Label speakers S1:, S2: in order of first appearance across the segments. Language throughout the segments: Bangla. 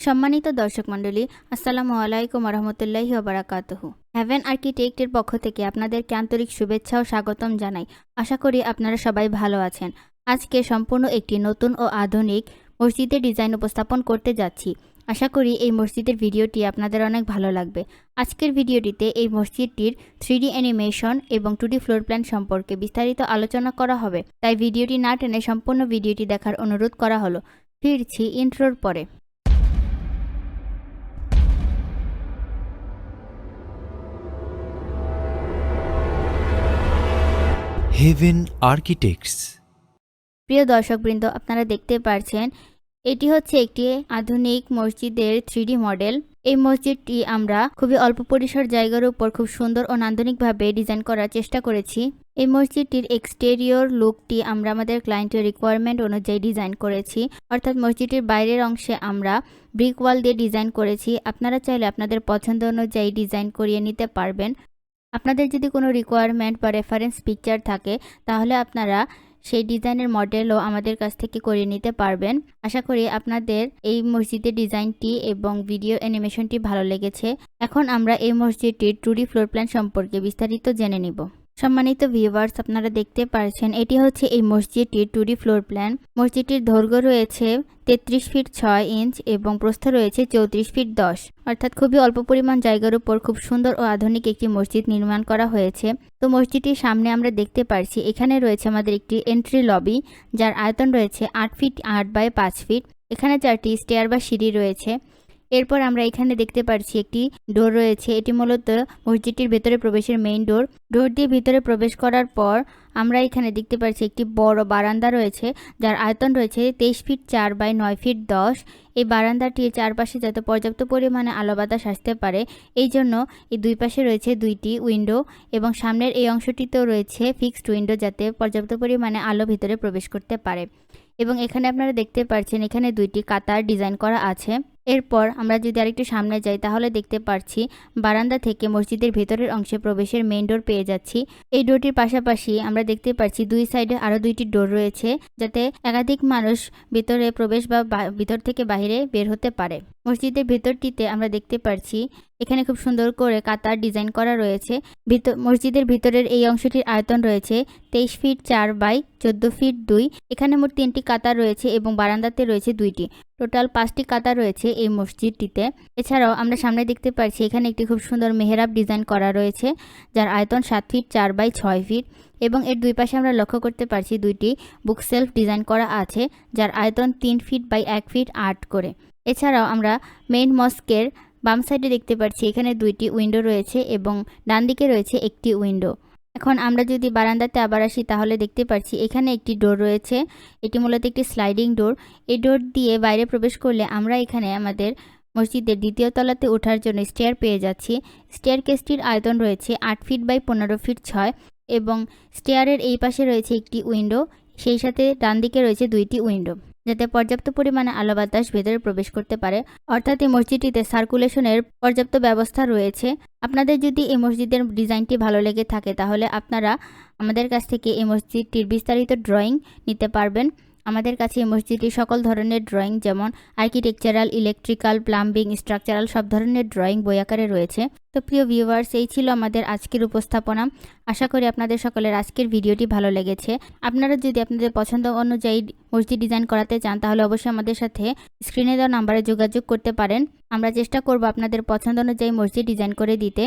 S1: সম্মানিত দর্শক মণ্ডলী, আসসালামু আলাইকুম রহমতুল্লাহি ওবরাকাতুহু। হ্যাভেন আর্কিটেক্টের পক্ষ থেকে আপনাদেরকে আন্তরিক শুভেচ্ছা ও স্বাগতম জানাই। আশা করি আপনারা সবাই ভালো আছেন। আজকে সম্পূর্ণ একটি নতুন ও আধুনিক মসজিদের ডিজাইন উপস্থাপন করতে যাচ্ছি। আশা করি এই মসজিদের ভিডিওটি আপনাদের অনেক ভালো লাগবে। আজকের ভিডিওটিতে এই মসজিদটির থ্রিডি অ্যানিমেশন এবং টুডি ফ্লোর প্ল্যান সম্পর্কে বিস্তারিত আলোচনা করা হবে। তাই ভিডিওটি না টেনে সম্পূর্ণ ভিডিওটি দেখার অনুরোধ করা হলো। ফিরছি ইন্ট্রোর পরে।
S2: হেভেন আর্কিটেক্টস
S1: প্রিয় দর্শকবৃন্দ, আপনারা দেখতে পারছেন, এটি হচ্ছে একটি আধুনিক মসজিদের থ্রিডি মডেল। এই মসজিদটি আমরা খুবই অল্প পরিসর জায়গার উপর খুব সুন্দর ও নান্দনিকভাবে ডিজাইন করার চেষ্টা করেছি। এই মসজিদটির এক্সটেরিয়র লুকটি আমরা আমাদের ক্লায়েন্টের রিকোয়ারমেন্ট অনুযায়ী ডিজাইন করেছি। অর্থাৎ মসজিদটির বাইরের অংশে আমরা ব্রিক ওয়াল দিয়ে ডিজাইন করেছি। আপনারা চাইলে আপনাদের পছন্দ অনুযায়ী ডিজাইন করিয়ে নিতে পারবেন। আপনাদের যদি কোনো রিকোয়ারমেন্ট বা রেফারেন্স পিকচার থাকে, তাহলে আপনারা সেই ডিজাইনের মডেলও আমাদের কাছ থেকে করে নিতে পারবেন। আশা করি আপনাদের এই মসজিদের ডিজাইনটি এবং ভিডিও অ্যানিমেশনটি ভালো লেগেছে। এখন আমরা এই মসজিদটির টুরি ফ্লোর প্ল্যান সম্পর্কে বিস্তারিত জেনে নিব। সম্মানিত ভিউয়ার্স আপনারা দেখতে পারছেন, এটি হচ্ছে এই মসজিদটির টুডি ফ্লোর প্ল্যান মসজিদটির দৈর্ঘ্য রয়েছে তেত্রিশ ফিট ছয় ইঞ্চ এবং প্রস্থ রয়েছে চৌত্রিশ ফিট দশ। অর্থাৎ খুবই অল্প পরিমাণ জায়গার উপর খুব সুন্দর ও আধুনিক একটি মসজিদ নির্মাণ করা হয়েছে। তো মসজিদটির সামনে আমরা দেখতে পারছি, এখানে রয়েছে আমাদের একটি এন্ট্রি লবি যার আয়তন রয়েছে আট ফিট আট বাই পাঁচ ফিট। এখানে চারটি স্টেয়ার বা সিঁড়ি রয়েছে। এরপর আমরা এখানে দেখতে পাচ্ছি একটি ডোর রয়েছে। এটি মূলত মসজিদটির ভেতরে প্রবেশের মেইন ডোর ডোর দিয়ে ভিতরে প্রবেশ করার পর আমরা এখানে দেখতে পাচ্ছি একটি বড় বারান্দা রয়েছে, যার আয়তন রয়েছে তেইশ ফিট চার বাই নয় ফিট দশ। এই বারান্দাটির চারপাশে যাতে পর্যাপ্ত পরিমাণে আলো বাতাস আসতে পারে, এই জন্য এই দুই পাশে রয়েছে দুইটি উইন্ডো এবং সামনের এই অংশটিতেও রয়েছে ফিক্সড উইন্ডো যাতে পর্যাপ্ত পরিমাণে আলো ভিতরে প্রবেশ করতে পারে। এবং এখানে আপনারা দেখতে পাচ্ছেন এখানে দুইটি কাতার ডিজাইন করা আছে। এরপর আমরা যদি আরেকটু সামনে যাই, তাহলে দেখতে পাচ্ছি বারান্দা থেকে মসজিদের ভেতরের অংশে প্রবেশের মেইন ডোর পেয়ে যাচ্ছি। এই ডোরটির পাশাপাশি আমরা দেখতে পাচ্ছি দুই সাইডে আরও দুইটি ডোর রয়েছে, যাতে একাধিক মানুষ ভেতরে প্রবেশ বা ভিতর থেকে বাইরে বের হতে পারে। মসজিদের ভেতরটিতে আমরা দেখতে পাচ্ছি এখানে খুব সুন্দর করে কাতার ডিজাইন করা রয়েছে। মসজিদের ভিতরের এই অংশটির আয়তন রয়েছে তেইশ ফিট চার বাই চোদ্দ ফিট দুই। এখানে মোট তিনটি কাতার রয়েছে এবং বারান্দাতে রয়েছে দুইটি। টোটাল পাঁচটি কাতার রয়েছে এই মসজিদটিতে। এছাড়াও আমরা সামনে দেখতে পাচ্ছি এখানে একটি খুব সুন্দর মেহরাব ডিজাইন করা রয়েছে, যার আয়তন সাত ফিট চার বাই ছয় ফিট এবং এর দুই পাশে আমরা লক্ষ্য করতে পারছি দুইটি বুক সেলফ ডিজাইন করা আছে, যার আয়তন তিন ফিট বাই এক ফিট আট করে। এছাড়াও আমরা মেইন মস্কের বাম সাইডে দেখতে পাচ্ছি এখানে দুইটি উইন্ডো রয়েছে এবং ডান দিকে রয়েছে একটি উইন্ডো। এখন আমরা যদি বারান্দাতে আবার আসি, তাহলে দেখতে পাচ্ছি এখানে একটি ডোর রয়েছে। এটি মূলত একটি স্লাইডিং ডোর। এই ডোর দিয়ে বাইরে প্রবেশ করলে আমরা এখানে আমাদের মসজিদের দ্বিতীয় তলাতে ওঠার জন্য স্টেয়ার পেয়ে যাচ্ছি। স্টেয়ার কেসটির আয়তন রয়েছে আট ফিট বাই পনেরো ফিট ছয় এবং স্টেয়ারের এই পাশে রয়েছে একটি উইন্ডো। সেই সাথে ডান দিকে রয়েছে দুইটি উইন্ডো। যাতে পর্যাপ্ত পরিমাণে আলো বাতাস ভেতরে প্রবেশ করতে পারে। অর্থাৎ এই মসজিদটিতে সার্কুলেশনের পর্যাপ্ত ব্যবস্থা রয়েছে। আপনাদের যদি এই মসজিদের ডিজাইনটি ভালো লেগে থাকে, তাহলে আপনারা আমাদের কাছ থেকে এই মসজিদটির বিস্তারিত ড্রয়িং নিতে পারবেন। আমাদের কাছে এই মসজিদটির সকল ধরনের ড্রয়িং যেমন আর্কিটেকচারাল ইলেকট্রিক্যাল প্লাম্বিং স্ট্রাকচারাল সব ধরনের ড্রয়িং বই আকারে রয়েছে। তো প্রিয় ভিউয়ার্স এই ছিল আমাদের আজকের উপস্থাপনা। আশা করি আপনাদের সকলের আজকের ভিডিওটি ভালো লেগেছে। আপনারা যদি আপনাদের পছন্দ অনুযায়ী মসজিদ ডিজাইন করাতে চান, তাহলে অবশ্যই আমাদের সাথে স্ক্রিনে দেওয়া নাম্বারে যোগাযোগ করতে পারেন। আমরা চেষ্টা করব আপনাদের পছন্দ অনুযায়ী মসজিদ ডিজাইন করে দিতে।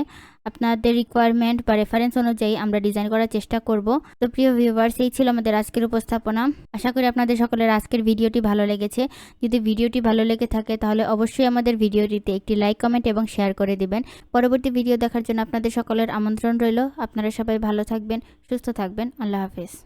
S1: আপনাদের রিকোয়ারমেন্ট বা রেফারেন্স অনুযায়ী আমরা ডিজাইন করার চেষ্টা করব। তো প্রিয় ভিউভার্স এই ছিল আমাদের আজকের উপস্থাপনা। আশা করি আপনাদের সকলের আজকের ভিডিওটি ভালো লেগেছে। যদি ভিডিওটি ভালো লেগে থাকে, তাহলে অবশ্যই আমাদের ভিডিওটিতে একটি লাইক কমেন্ট এবং শেয়ার করে দিবেন। পরবর্তী ভিডিও দেখার জন্য আপনাদের সকলের আমন্ত্রণ রইল। আপনারা সবাই ভালো থাকবেন, সুস্থ থাকবেন। আল্লাহ হাফেজ।